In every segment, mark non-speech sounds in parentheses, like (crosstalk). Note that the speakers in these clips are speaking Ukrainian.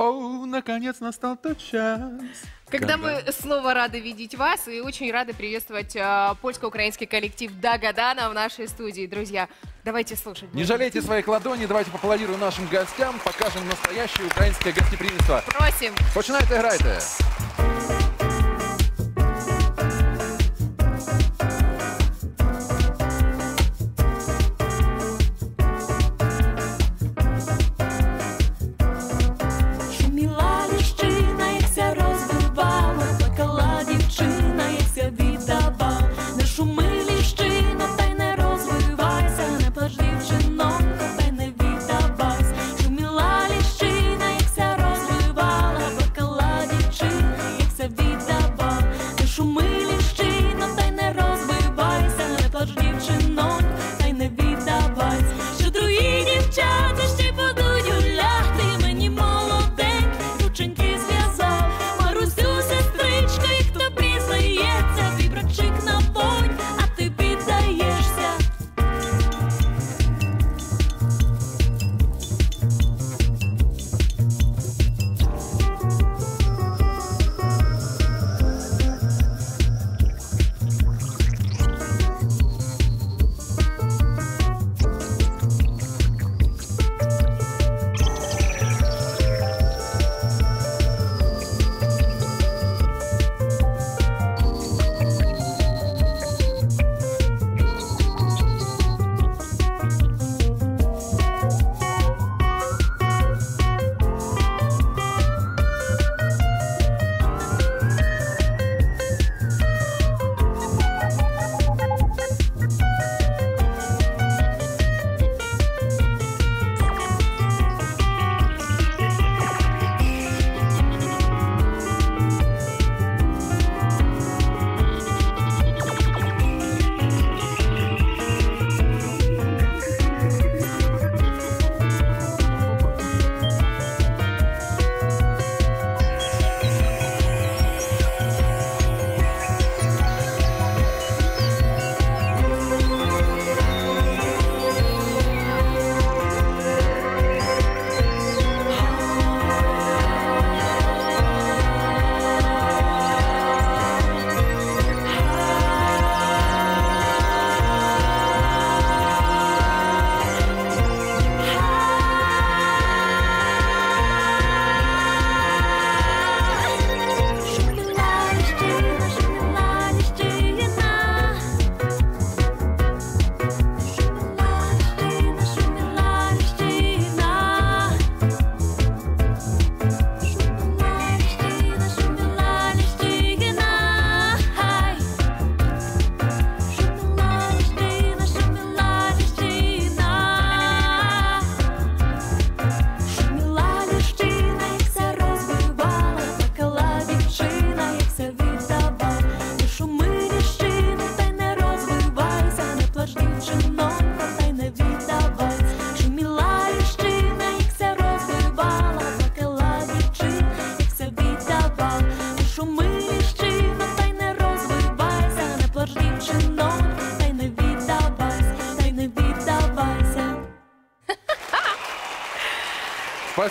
Оу, наконец настал тот час. Когда мы снова рады видеть вас и очень рады приветствовать э, польско-украинский коллектив Дагадана в нашей студии. Друзья, давайте слушать. Не жалейте своих ладоней, давайте поаплодируем нашим гостям, покажем настоящее украинское гостеприимство. Просим. Починайте, грайте.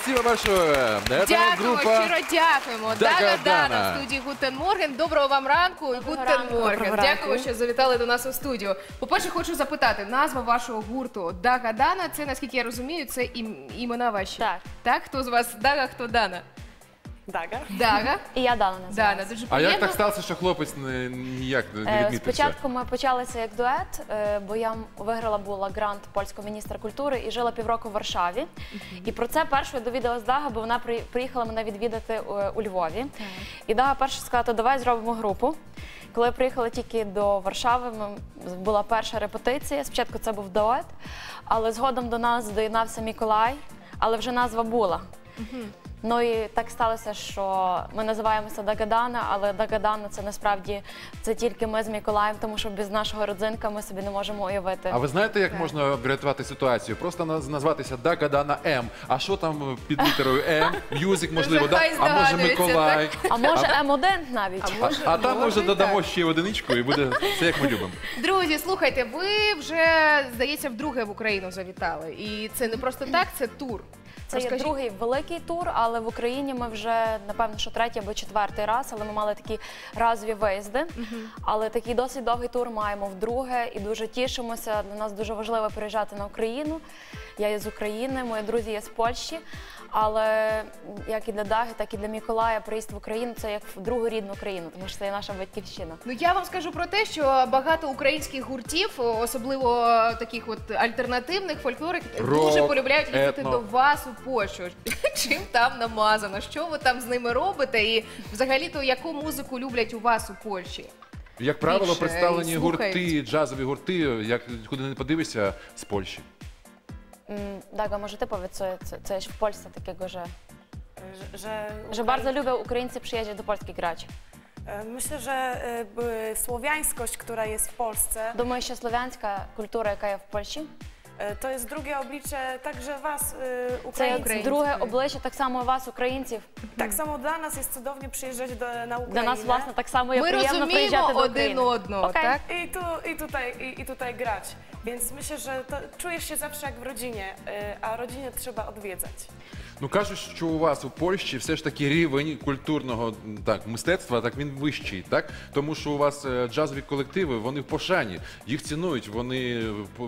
Спасибо большое. Это Дякуємо, группа... щиро дякуємо. Дана Дана в студії Гутен Морген. Доброго вам ранку. Гутен ранку. Морген. Доброго. Дякую, що завітали до нас у студію. По-перше, хочу запитати, назва вашого гурту Дага Дана, це, наскільки я розумію, це ім- імена ваші. Так. Так? Хто з вас Дага, хто Дана? Дага. Дага. І я Дана Дана, називаюся. дуже А приємно. як так сталося, що хлопець не- ніяк не Е, відмітився? Спочатку ми почалися як дует, е, бо я м- виграла була грант польського міністра культури і жила півроку в Варшаві. І про це першою довідалась Дага, бо вона при- приїхала мене відвідати е, у Львові. І Дага перша сказала, то давай зробимо групу. Коли я приїхала тільки до Варшави, ми, була перша репетиція. Спочатку це був дует, але згодом до нас доєднався Миколай, але вже назва була. Ну і так сталося, що ми називаємося Дагадана, але Дагадана це насправді це тільки ми з Миколаєм, тому що без нашого родзинка ми собі не можемо уявити. А ви знаєте, як можна врятувати ситуацію? Просто наз- назватися Дагадана М. А що там під літерою М? Мюзик, можливо, да? а може здогадується, Миколай. А може М1 навіть. А, а там може може додамо так. ще одиничку і буде все як ми любимо. Друзі, слухайте, ви вже здається вдруге в Україну завітали, і це не просто так, це тур. Це є другий великий тур, але в Україні ми вже напевно, що третій або четвертий раз, але ми мали такі разові виїзди. Але такий досить довгий тур маємо вдруге і дуже тішимося. Для нас дуже важливо приїжджати на Україну. Я є з України, мої друзі є з Польщі. Але як і для Даги, так і для Миколая приїзд в Україну це як в другу рідну країну, тому що це є наша батьківщина. Ну я вам скажу про те, що багато українських гуртів, особливо таких от альтернативних фольклорик, дуже полюбляють їздити до вас у Польщу. (laughs) Чим там намазано? Що ви там з ними робите? І взагалі-то яку музику люблять у вас у Польщі? Як правило, Більше представлені слухають. гурти, джазові гурти, як куди не подивишся, з Польщі. М, Дага, może ty powiedz, co, co, co jest w Polsce takiego, że, że, że, że bardzo lubią Ukraińcy przyjeżdżać do Polski grać? E, Myślę, że e, b- słowiańskość, która jest w Polsce, Думаю, що слов'янська культура, яка є в Польщі, e, to jest drugie oblicze także was, e, це як Ukraińców. Української. друге обличчя так само вас, українців. Tak samo dla nas jest cudownie przyjeżdżać do, na Ukrainę. Для нас, власне, так само є Ми приємно розуміємо приїжджати до один України. одного, Окей. так? I, tu, i, tutaj, i, I tutaj grać. Więc myślę, że to, czujesz się zawsze jak w rodzinie, e, a rodzinę trzeba odwiedzać. Ну кажуть, що у вас у Польщі все ж таки рівень культурного так мистецтва, так він вищий, так тому що у вас е, джазові колективи, вони в пошані, їх цінують, вони е, п-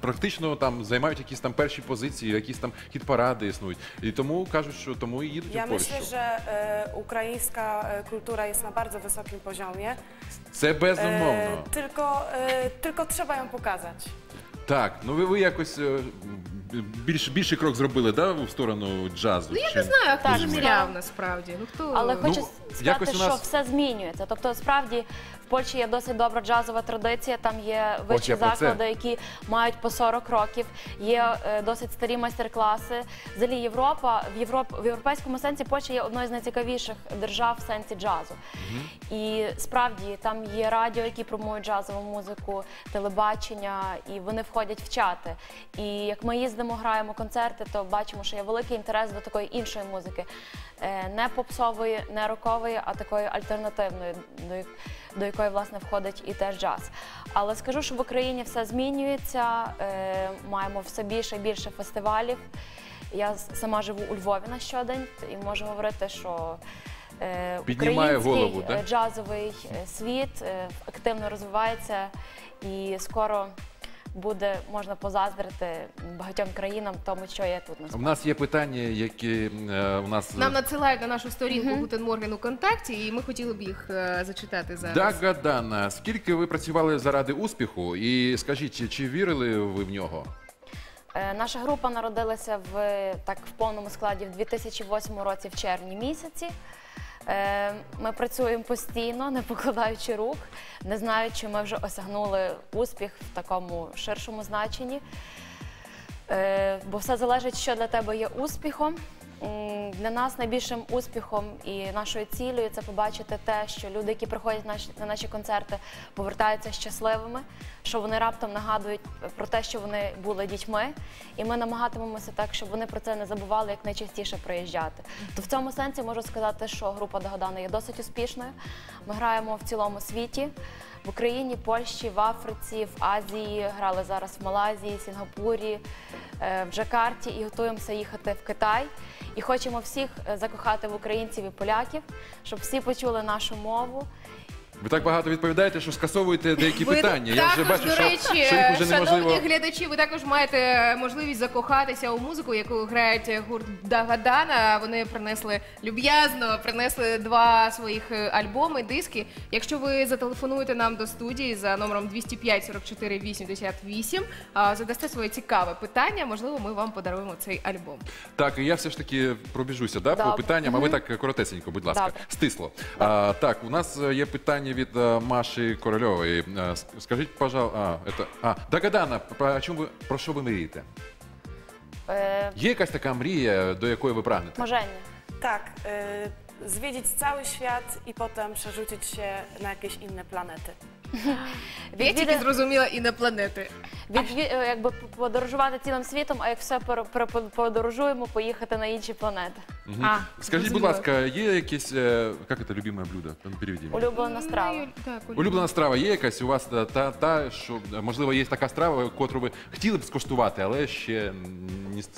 практично там займають якісь там перші позиції, якісь там хіт-паради існують. І тому кажуть, що тому і їдуть Ja у Польщу. myślę, że e, ukraińska e, kultura jest na bardzo wysokim poziomie. Це безумовно. E, tylko, e, tylko trzeba ją pokazać. Так, ну ви, ви якось е, більш, більший крок зробили, да, в сторону джазу? Ну я чи- не знаю, а хто Так, заміряв насправді. Ну хто Але Ну, хочу якось у нас- що все змінюється. Тобто, справді в Польщі є досить добра джазова традиція. Там є вищі я про це. заклади, які мають по 40 років. Є е, досить старі майстер-класи. Взагалі Європа в Європ в європейському сенсі Польща є одною з найцікавіших держав в сенсі джазу. І справді там є радіо, які промують джазову музику, телебачення, і вони входять в чати. І як ми їздимо, граємо концерти, то бачимо, що є великий інтерес до такої іншої музики, Е, не попсової, не рокової, а такої альтернативної, до, як- до якої власне входить і теж джаз. Але скажу, що в Україні все змінюється. е, Маємо все більше і більше фестивалів. Я сама живу у Львові на щодень і можу говорити, що е, Піднімає український голову, е, джазовий світ активно розвивається і скоро буде можна позаздрити багатьом країнам тому, що є тут У нас є питання, які е, у нас нам надсилають на нашу сторінку Гутен Морген у контакті, і ми хотіли б їх е, зачитати зараз. Дага Дана, скільки ви працювали заради успіху? І скажіть, чи- чи вірили ви в нього? Е, Наша група народилася в так в повному складі в 2008 році, в червні місяці. Е, Ми працюємо постійно, не покладаючи рук, не знаю, чи ми вже осягнули успіх в такому ширшому значенні. Е, Бо все залежить, що для тебе є успіхом. Для нас найбільшим успіхом і нашою цілею це побачити те, що люди, які приходять на наші, на наші концерти, повертаються щасливими, що вони раптом нагадують про те, що вони були дітьми, і ми намагатимемося так, щоб вони про це не забували як найчастіше приїжджати. То в цьому сенсі можу сказати, що група Дагадана є досить успішною. Ми граємо в цілому світі. В Україні, Польщі, в Африці, в Азії, грали зараз в Малайзії, Сінгапурі, е, в Джакарті і готуємося їхати в Китай. І хочемо всіх е, закохати в українців і поляків, щоб всі почули нашу мову. Ви так багато відповідаєте, що скасовуєте деякі Ви питання. Я також, вже бачу, до що, речі, що їх вже неможливо. шановні глядачі, ви також маєте можливість закохатися у музику, яку грають гурт Дагадана. Вони принесли люб'язно, принесли два своїх е, альбоми, диски. Якщо ви зателефонуєте нам до студії за номером 205 44 88, а, задасте своє цікаве питання, можливо, ми вам подаруємо цей альбом. Так, і я все ж таки пробіжуся да, по Добре. питанням, а ви так коротесенько, будь ласка, Добре. стисло. А, так, у нас е, є питання від е, Маші Корольової. Е, Скажіть, пожалуйста, а, это, а, Дагадана, про, чому ви, про що ви мрієте? Е, Є якась така мрія, до якої ви прагнете? Можання. Так, e, zwiedzić cały świat i potem przerzucić się na jakieś inne planety. Я тільки зрозуміла інопланети. Відві... е, якби подорожувати цілим світом, а як все пере- подорожуємо, поїхати на інші планети. Мгм. А, Скажіть, будь ласка, є якесь, е, як це любиме блюдо? Ну, Переведіть. Улюблена страва. Ну, Так, Улюблена страва є якась у вас та, та, та що можливо є така страва, котру ви хотіли б скуштувати, але ще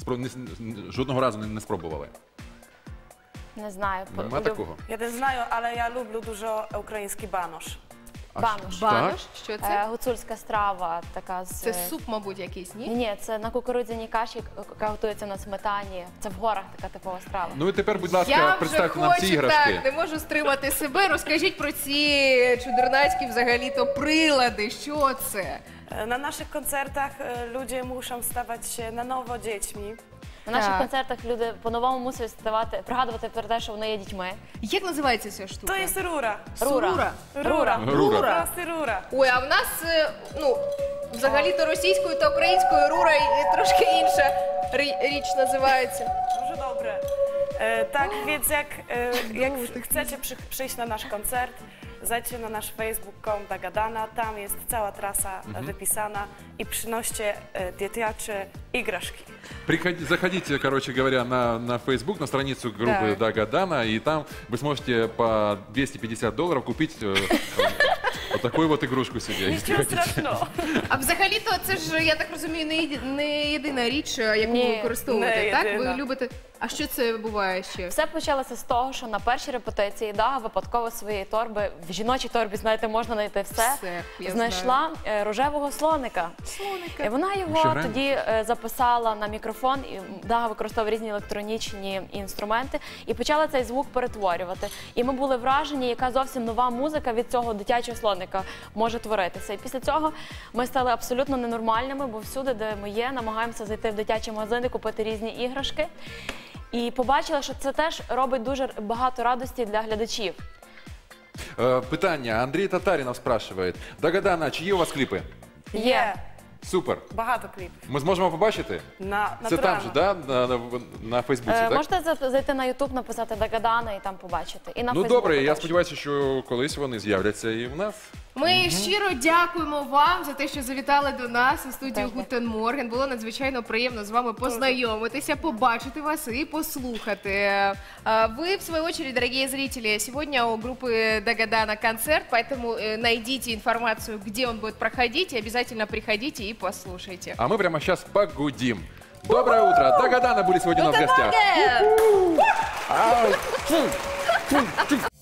спро- не, жодного разу не, не спробували. Не знаю. по- Нема улюб- такого? Ja nie знаю, ale ja lubię dużo ukraiński banosz. А Банош. що- Банош, так? що Е, це? Гуцульська страва, така з Це суп, мабуть, якийсь, Ні, ні? ні, це на кукурудзяній каші, яка готується на сметані. Це в горах така типова страва. Ну і тепер, будь ласка, Я представте нам ці хочу, так, не можу стримати себе. Розкажіть про ці чудернацькі взагалі-то прилади. Що це? E, Na naszych koncertach e, ludzie muszą stawać się na nowo dziećmi. На наших Так. концертах люди по-новому мусять ставати, пригадувати про те, що вони є дітьми. Як називається ця штука? To jest rura. Сурура. Рура. Рура. Prostu. Ой, а в нас, е, ну, взагалі-то російською та українською рура і трошки інша рі- річ називається. Дуже dobre. E, tak, więc jak, e, jak chcecie przy, przyjść na nasz koncert, zajdźcie na nasz facebook.com Dagadana, tam jest cała trasa e, wypisana i przynoście e, dietiacze igraszki. Приходи- заходите, короче говоря, на, на Facebook, на страницу группы Так. Дага Дана, и там вы сможете по 250 долларов купить э, э, вот такую вот игрушку себе. если Nічого хотите. страшного. А взагалі-то це ж, я так розумію, не, єди- не єдина річ, е, яку Ні, ви використовуєте, не так? єдина. Ви любите. А що це буває ще? Все почалося з того, що на першій репетиції Дага випадково своєї торби, в жіночій торбі, знаєте, можна знайти все, Все, я знайшла е, рожевого слоника. Слоника. І вона Ще його граємо? тоді е, записала на мікрофон, і Дага використовував різні електронічні інструменти і почала цей звук перетворювати. І ми були вражені, яка зовсім нова музика від цього дитячого слоника може творитися. І після цього ми стали абсолютно ненормальними, бо всюди, де ми є, намагаємося зайти в дитячі магазини, купити різні іграшки. І побачила, що це теж робить дуже багато радості для глядачів. Э, Питання. Андрій Татарінов спрашиває. Дага Дана, чи є у вас кліпи? Є. Супер. Багато кліпів. Ми зможемо побачити? На, Це там же, да? На, на, на Фейсбуці, Е, так? можете за- зайти на Ютуб, написати Дагадана і там побачити. І на Ну Фейсбуку добре, я теж. сподіваюся, що колись вони з'являться і в нас. Ми щиро дякуємо вам за те, що завітали до нас у студію Дякую. Гутен Морген. Було надзвичайно приємно з вами познайомитися, побачити вас и послухати. А, Вы, в свою очередь, дорогие зрители, сегодня у группы Дагадана концерт, поэтому э, найдите информацию, где он будет проходить, и обязательно приходите и послушайте. А мы прямо сейчас погудим. Доброе утро! Дага Дана были сегодня у нас в гостях. Морген! Ау! Фу! Фу! Фу!